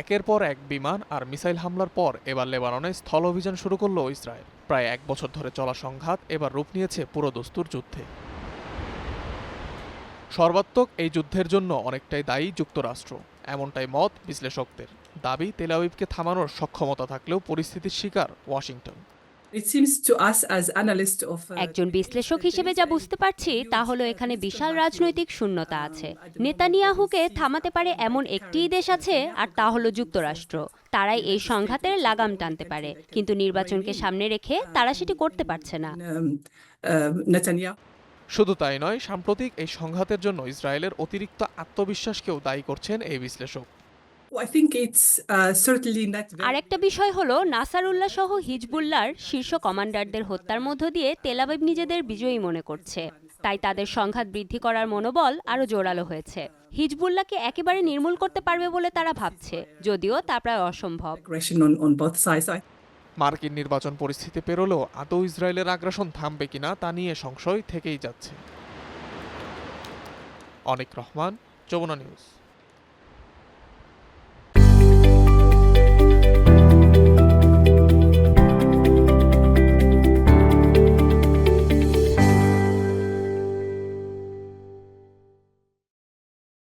একের পর এক বিমান আর মিসাইল হামলার পর এবার লেবাননে স্থল অভিযান শুরু করল ইসরায়েল। প্রায় এক বছর ধরে চলা সংঘাত এবার রূপ নিয়েছে পুরো দস্তুর যুদ্ধে। সর্বাত্মক এই যুদ্ধের জন্য অনেকটাই দায়ী যুক্তরাষ্ট্র, এমনটাই মত বিশ্লেষকদের। দাবি তেলাবিবকে থামানোর সক্ষমতা থাকলেও পরিস্থিতির শিকার Washington. It seems to us as analysts of uh, একজন বিশ্লেষক হিসেবে যা বুঝতে পারছি তা হলো এখানে বিশাল রাজনৈতিক শূন্যতা আছে। নেতানিয়াহুকে থামাতে পারে এমন একটিই দেশ আছে আর তা হলো যুক্তরাষ্ট্র। তারাই এই সংঘাতের লাগাম টানতে পারে। কিন্তু নির্বাচনকে সামনে রেখে তারা সেটি করতে পারছে না। um, uh, Netanyahu. শুধু তাই নয় সাম্প্রতিক এই সংঘাতের জন্য ইসরায়েলের অতিরিক্ত আত্মবিশ্বাসকেও দায়ী করছেন এই বিশ্লেষক। I think it's uh, very আরেকটা বিষয় হলো নাসারুল্লাহ সহ হিজবুল্লাহর শীর্ষ কমান্ডারদের হত্যার মধ্য দিয়ে তেলাবিব নিজেদের বিজয়ী মনে করছে। তাই তাদের সংঘাত বৃদ্ধি করার মনোবল আরও জোরালো হয়েছে। হিজবুল্লাহকে একেবারে নির্মূল করতে পারবে বলে তারা ভাবছে যদিও তা প্রায় অসম্ভব। মার্কিন নির্বাচন পরিস্থিতি পেরোলেও আদৌ ইসরায়েলের আগ্রাসন থামবে কিনা তা নিয়ে সংশয় থেকেই যাচ্ছে। অনেক রহমান যমুনা নিউজ।